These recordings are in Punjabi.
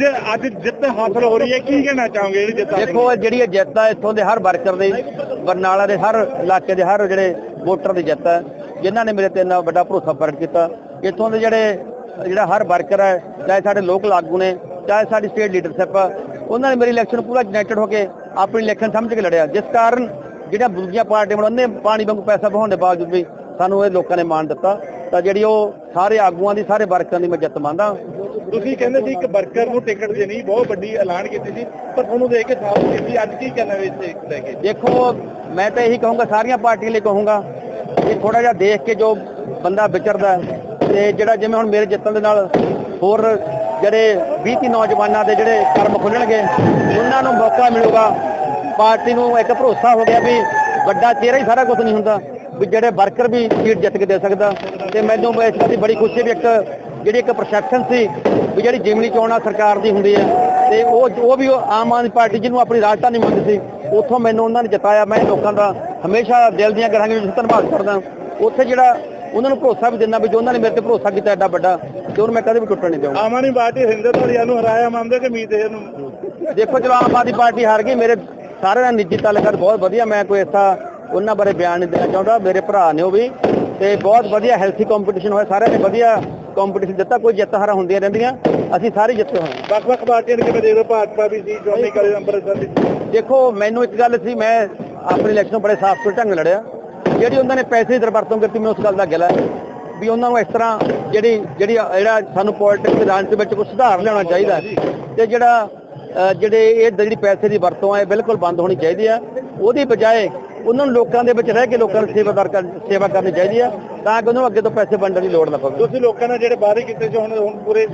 ਅੱਜ ਅੱਜ ਜਿੱਤ ਹਾਸਲ ਹੋ ਰਹੀ ਹੈ, ਕੀ ਕਹਿਣਾ ਚਾਹੋਗੇ ਜਿਹੜੀ ਜਿੱਤ ਦੇਖੋ, ਜਿਹੜੀ ਇਹ ਜਿੱਤ ਆ, ਇੱਥੋਂ ਦੇ ਹਰ ਵਰਕਰ ਦੀ, ਬਰਨਾਲਾ ਦੇ ਹਰ ਇਲਾਕੇ ਦੇ ਹਰ ਜਿਹੜੇ ਵੋਟਰ ਦੀ ਜਿੱਤ ਹੈ ਜਿਨ੍ਹਾਂ ਨੇ ਮੇਰੇ ਤੇ ਇੰਨਾ ਵੱਡਾ ਭਰੋਸਾ ਪ੍ਰਗਟ ਕੀਤਾ, ਇੱਥੋਂ ਦੇ ਜਿਹੜੇ, ਜਿਹੜਾ ਹਰ ਵਰਕਰ ਹੈ ਚਾਹੇ ਸਾਡੇ ਲੋਕਲ ਆਗੂ ਨੇ, ਚਾਹੇ ਸਾਡੀ ਸਟੇਟ ਲੀਡਰਸ਼ਿਪ ਆ, ਉਹਨਾਂ ਨੇ ਮੇਰੀ ਇਲੈਕਸ਼ਨ ਪੂਰਾ ਯੂਨਾਈਟਿਡ ਹੋ ਕੇ ਆਪਣੀ ਇਲੈਕਸ਼ਨ ਸਮਝ ਕੇ ਲੜਿਆ। ਜਿਸ ਕਾਰਨ ਜਿਹੜਾ ਦੂਜੀਆਂ ਪਾਰਟੀਆਂ ਨੂੰ, ਉਹਨੇ ਪਾਣੀ ਵਾਂਗੂ ਪੈਸਾ ਬਹਾਉਣ ਦੇ ਬਾਵਜੂਦ ਵੀ ਸਾਨੂੰ ਇਹ ਲੋਕਾਂ ਨੇ ਮਾਣ ਦਿੱਤਾ। ਤਾਂ ਜਿਹੜੀ ਉਹ ਸਾਰੇ ਆਗੂਆਂ ਦੀ, ਸਾਰੇ ਵਰਕਰਾਂ ਦੀ ਮੈਂ ਜਿੱਤ ਮੰਨਦਾ। ਤੁਸੀਂ ਕਹਿੰਦੇ ਸੀ ਇੱਕ ਵਰਕਰ ਨੂੰ ਟਿਕਟ ਦੇਣੀ, ਬਹੁਤ ਵੱਡੀ ਐਲਾਨ ਕੀਤੀ ਸੀ, ਪਰ ਤੁਹਾਨੂੰ ਦੇਖ ਕੇ ਸਾਫ਼ ਕੀਤੀ ਅੱਜ ਕੀ ਕਰਨਾ ਵੇ ਲੈ ਕੇ। ਦੇਖੋ, ਮੈਂ ਤਾਂ ਇਹੀ ਕਹੂੰਗਾ, ਸਾਰੀਆਂ ਪਾਰਟੀਆਂ ਲਈ ਕਹੂੰਗਾ ਕਿ ਥੋੜਾ ਜਿਹਾ ਦੇਖ ਕੇ ਜੋ ਬੰਦਾ ਵਿਚਰਦਾ ਤੇ ਜਿਹੜਾ ਜਿਵੇਂ ਹੁਣ ਮੇਰੇ ਜਿੱਤਣ ਦੇ ਨਾਲ ਹੋਰ ਜਿਹੜੇ 20 30 ਨੌਜਵਾਨਾਂ ਦੇ ਜਿਹੜੇ ਕਰਮ ਖੁੱਲਣਗੇ, ਉਹਨਾਂ ਨੂੰ ਮੌਕਾ ਮਿਲੂਗਾ। ਪਾਰਟੀ ਨੂੰ ਇੱਕ ਭਰੋਸਾ ਹੋ ਗਿਆ ਵੀ ਵੱਡਾ ਚਿਹਰਾ ਹੀ ਸਾਰਾ ਕੁਝ ਨਹੀਂ ਹੁੰਦਾ, ਵੀ ਜਿਹੜੇ ਵਰਕਰ ਵੀ ਸੀਟ ਜਿੱਤ ਕੇ ਦੇ ਸਕਦਾ। ਤੇ ਮੈਨੂੰ ਇਸ ਗੱਲ ਦੀ ਬੜੀ ਖੁਸ਼ੀ ਵੀ ਇੱਕ ਜਿਹੜੀ ਇੱਕ ਪ੍ਰਸ਼ਾਸਨ ਸੀ ਵੀ ਜਿਹੜੀ ਜਿਮਨੀ ਚੋਣਾਂ ਸਰਕਾਰ ਦੀ ਹੁੰਦੀ ਹੈ ਤੇ ਉਹ ਉਹ ਵੀ ਆਮ ਆਦਮੀ ਪਾਰਟੀ ਜਿਹਨੂੰ ਆਪਣੀ ਰਾਜਧਾਨੀ ਮੰਨਦੀ ਸੀ ਉੱਥੋਂ ਮੈਨੂੰ ਉਹਨਾਂ ਨੇ ਜਿਤਾਇਆ। ਮੈਂ ਲੋਕਾਂ ਦਾ ਹਮੇਸ਼ਾ ਦਿਲ ਦੀਆਂ ਗਰਾਂਗੇ ਵਿੱਚ ਧੰਨਵਾਦ ਕਰਦਾ। ਉੱਥੇ ਜਿਹੜਾ ਉਹਨਾਂ ਨੂੰ ਭਰੋਸਾ ਵੀ ਦਿੰਦਾ ਵੀ ਜੋ ਉਹਨਾਂ ਨੇ ਮੇਰੇ ਤੇ ਭਰੋਸਾ ਕੀਤਾ ਐਡਾ ਵੱਡਾ ਤੇ ਉਹਨੂੰ ਮੈਂ ਕਦੇ ਵੀ ਟੁੱਟਣ ਨਹੀਂ ਦੇਵਾਂਗਾ। ਆਮ ਆਦਮੀ ਪਾਰਟੀ ਹਿੰਦਰ ਧੜੀਆਂ ਨੂੰ ਹਰਾਇਆ ਮੰਨਦੇ ਕਿ ਮੀਤ ਇਹਨੂੰ। ਦੇਖੋ ਚਲੋ ਆਮ ਆਦਮੀ ਪਾਰਟੀ ਹਾਰ ਗਈ ਮੇਰੇ ਸਾਰਿਆਂ ਦਾ ਨਿੱਜੀ ਤਾਲੁਕਾਤ ਬਹੁਤ ਵਧੀਆ ਮੈਂ ਕੋਈ ਐਸਾ ਉਹਨਾਂ ਬਾਰੇ ਬਿਆਨ ਨਹੀਂ ਦੇਣਾ ਚਾਹੁੰਦਾ ਮੇਰੇ ਭਰਾ ਨੇ ਉਹ ਵੀ। ਤੇ ਬਹੁਤ ਵਧੀਆ ਹੈਲਥੀ ਕੰਪੀਟੀਸ਼ਨ ਹੋਇਆ। ਸਾਰਿਆਂ ਨੇ ਵਧੀਆ ਕੰਪੀਟੀਸ਼ਨ ਦਿੱਤਾ। ਕੋਈ ਜਿੱਤ ਹਾਰਾਂ ਹੁੰਦੀਆਂ ਰਹਿੰਦੀਆਂ। ਅਸੀਂ ਸਾਰੇ ਜਿੱਤੇ ਹੋਏ। ਵੱਖ-ਵੱਖ ਪਾਰਟੀਆਂ ਨੇ ਕਿਵੇਂ ਦੇ ਦੋ ਭਾਜਪਾ ਵੀ ਸੀ ਜੋਨੀ ਕਾਲੇ ਅੰਮ੍ਰਿਤਸਰ ਦੀ। ਦੇਖੋ ਮੈਨੂੰ ਇੱਕ ਗੱਲ ਸੀ ਮੈਂ ਆਪਣੀ ਇਲੈਕਸ਼ਨ ਬੜੇ ਸਾਫ਼ ਸੁਥਰੇ ਢੰਗ ਨਾਲ ਲੜਿਆ। ਜਿਹੜੀ ਉਹਨਾਂ ਨੇ ਪੈਸੇ ਦੀ ਦੁਰਵਰਤੋਂ ਕੀਤੀ ਮੈਨੂੰ ਉਸ ਗੱਲ ਦਾ ਗਿਲਾ ਵੀ ਉਹਨਾਂ ਨੂੰ ਇਸ ਤਰ੍ਹਾਂ ਜਿਹੜੀ ਜਿਹੜੀ ਜਿਹੜਾ ਸਾਨੂੰ ਪੋਲਿਟਿਕਸ ਦੇ ਰਾਜ ਦੇ ਵਿੱਚ ਕੁਝ ਸੁਧਾਰ ਲਿਆਉਣਾ ਚਾਹੀਦਾ। ਤੇ ਜਿਹੜਾ ਜਿਹੜੇ ਇਹ ਜਿਹੜੀ ਪੈਸੇ ਦੀ ਵਰਤੋਂ ਹੈ ਇਹ ਬਿਲਕੁਲ ਬੰਦ ਹੋਣੀ ਚਾਹੀਦੀ ਹੈ। ਉਹਦੀ ਬਜਾਏ ਉਹਨਾਂ ਨੂੰ ਲੋਕਾਂ ਦੇ ਵਿੱਚ ਰਹਿ ਕੇ ਲੋਕਾਂ ਦੀ ਸੇਵਾਦਾਰ ਕਰ ਸੇਵਾ ਕਰਨੀ ਚਾਹੀਦੀ ਹੈ ਤਾਂ ਕਿ ਉਹਨਾਂ ਅੱਗੇ ਤੋਂ ਪੈਸੇ ਵੰਡਣ ਦੀ ਲੋੜ ਨਾ ਪਵੇ। ਤੁਸੀਂ ਲੋਕਾਂ ਨਾਲ ਜਿਹੜੇ ਵਾਅਦੇ ਕੀਤੇ ਸੀ ਹੁਣ ਹੁਣ ਪੂਰੇ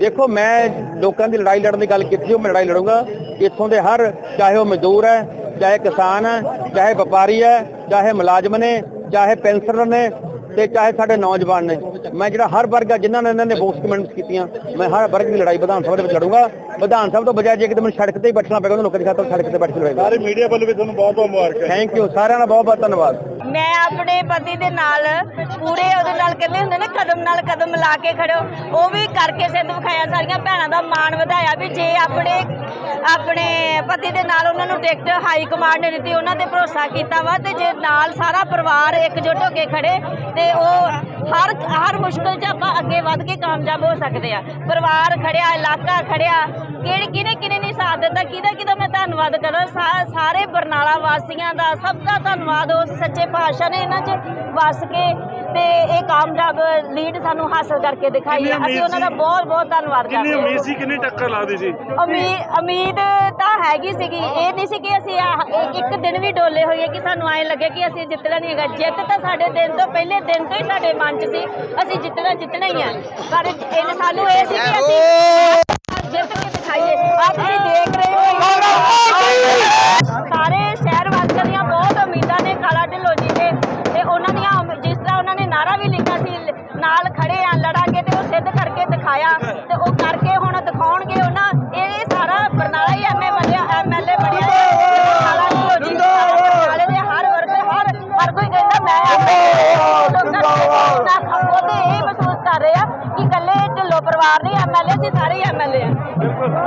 ਦੇਖੋ ਮੈਂ ਲੋਕਾਂ ਦੀ ਲੜਾਈ ਲੜਨ ਦੀ ਗੱਲ ਕੀਤੀ ਉਹ ਮੈਂ ਲੜਾਈ ਲੜੂੰਗਾ। ਇੱਥੋਂ ਦੇ ਹਰ ਚਾਹੇ ਉਹ ਮਜ਼ਦੂਰ ਹੈ ਚਾਹੇ ਕਿਸਾਨ ਹੈ ਚਾਹੇ ਵਪਾਰੀ ਹੈ ਚਾਹੇ ਮੁਲਾਜ਼ਮ ਨੇ ਚਾਹੇ ਪੈਨਸ਼ਨਰ ਨੇ ਤੇ ਚਾਹੇ ਸਾਡੇ ਨੌਜਵਾਨ ਨੇ ਮੈਂ ਜਿਹੜਾ ਹਰ ਵਰਗ ਆ ਜਿਨ੍ਹਾਂ ਨੇ ਇਹਨਾਂ ਨੇ ਵੋਟਸ ਕਮੈਂਟਸ ਕੀਤੀਆਂ ਮੈਂ ਹਰ ਵਰਗ ਦੀ ਲੜਾਈ ਵਿਧਾਨ ਸਭਾ ਦੇ ਵਿੱਚ ਲੜੂੰਗਾ। ਵਿਧਾਨ ਸਭਾ ਤੋਂ ਬਜਾਏ ਜੇ ਕਿਤੇ ਮੈਨੂੰ ਸੜਕ ਤੇ ਹੀ ਬੈਠਣਾ ਪਏਗਾ ਉਹਨਾਂ ਲੋਕਾਂ ਦੀ ਖਾਤਰ ਸੜਕ ਤੇ ਬੈਠ ਕੇ ਲੜਾਈ ਸਾਰੇ ਮੀਡੀਆ ਵੱਲੋਂ ਵੀ ਤੁਹਾਨੂੰ ਬਹੁਤ ਬਹੁਤ ਮੁਬਾਰਕਾਂ ਥੈਂਕ ਯੂ ਸਾਰਿਆਂ ਦਾ ਬਹੁਤ ਬਹੁਤ ਧੰਨਵਾਦ। ਮੈਂ ਆਪਣੇ ਪਤੀ ਦੇ ਨਾਲ ਪੂਰੇ ਉਹਦੇ ਨਾਲ ਕਹਿੰਦੇ ਹੁੰਦੇ ਨੇ ਕਦਮ ਨਾਲ ਕਦਮ ਲਾ ਕੇ ਖੜੋ। ਉਹ ਵੀ ਕਰਕੇ ਸਿੰਧ ਵਿਖਾਇਆ ਸਾਰੀਆਂ ਭੈਣਾਂ ਦਾ ਮਾਣ ਵਧਾਇਆ ਵੀ ਜੇ ਆਪਣੇ ਆਪਣੇ ਪਤੀ ਦੇ ਨਾਲ ਉਹਨਾਂ ਨੂੰ ਟਿਕਟ ਹਾਈ ਕਮਾਂਡ ਨੇ ਦਿੱਤੀ, ਉਹਨਾਂ ਤੇ ਭਰੋਸਾ ਕੀਤਾ ਵਾ ਤੇ ਜੇ ਨਾਲ ਸਾਰਾ ਪਰਿਵਾਰ ਇਕਜੁੱਟ ਹੋ ਕੇ ਖੜੇ ਤੇ ਉਹ ਹਰ ਹਰ ਮੁਸ਼ਕਲ 'ਚ ਆਪਾਂ ਅੱਗੇ ਵੱਧ ਕੇ ਕਾਮਯਾਬ ਹੋ ਸਕਦੇ ਆ। ਪਰਿਵਾਰ ਖੜਿਆ, ਇਲਾਕਾ ਖੜਿਆ, ਕਿਹੜੇ, ਕਿਹਨੇ ਕਿਹਨੇ ਨਹੀਂ ਸਾਥ ਦਿੱਤਾ, ਕਿਹਦਾ ਕਿਹਦਾ ਮੈਂ ਧੰਨਵਾਦ ਕਰਾਂ? ਸਾ- ਸਾਰੇ ਬਰਨਾਲਾ ਵਾਸੀਆਂ ਦਾ ਸਭ ਦਾ ਧੰਨਵਾਦ ਉਸ ਸੱਚੇ ਪਾਤਸ਼ਾਹ ਨੇ ਇਹਨਾਂ 'ਚ ਵਸ ਕੇ ਤੇ ਇਹ ਕਾਮਯਾਬ ਲੀਡ ਸਾਨੂੰ ਹਾਸਲ ਕਰਕੇ ਦਿਖਾਈ। ਹੈ ਅਸੀਂ ਉਹਨਾਂ ਦਾ ਬਹੁਤ ਬਹੁਤ ਧੰਨਵਾਦ ਕਰਦੇ ਹਾਂ। ਉਮੀਦ ਸੀ? ਕਿੰਨੀ ਟੱਕਰ ਲੱਗਦੀ ਸੀ? ਉਮੀਦ ਉਮੀਦ ਤਾਂ ਹੈਗੀ ਸੀਗੀ। ਇਹ ਨਹੀਂ ਸੀ ਕਿ ਅਸੀਂ ਆਹ ਇੱਕ- ਇੱਕ ਦਿਨ ਵੀ ਡੋਲੇ ਹੋਈਏ ਕਿ ਸਾਨੂੰ ਐਂ ਲੱਗੇ ਕਿ ਅਸੀਂ ਜਿੱਤਣਾ ਨਹੀਂ ਹੈਗਾ। ਜਿੱਤ ਤਾਂ ਸਾਡੇ ਦਿਨ ਤੋਂ ਪਹਿਲੇ ਦਿਨ ਤੋਂ ਹੀ ਸਾਡੇ ਮਨ 'ਚ ਸੀ। ਅਸੀਂ ਜਿੱਤਣਾ ਜਿੱਤਣਾ ਹੀ ਆ। ਪਰ ਇਹ ਸਾਨੂੰ ਇਹ ਸੀ ਕਿ ਅਸੀਂ ਐਮਐਲਏ ਸੀ ਸਾਰੇ ਐਮਐਲਏ ਆ।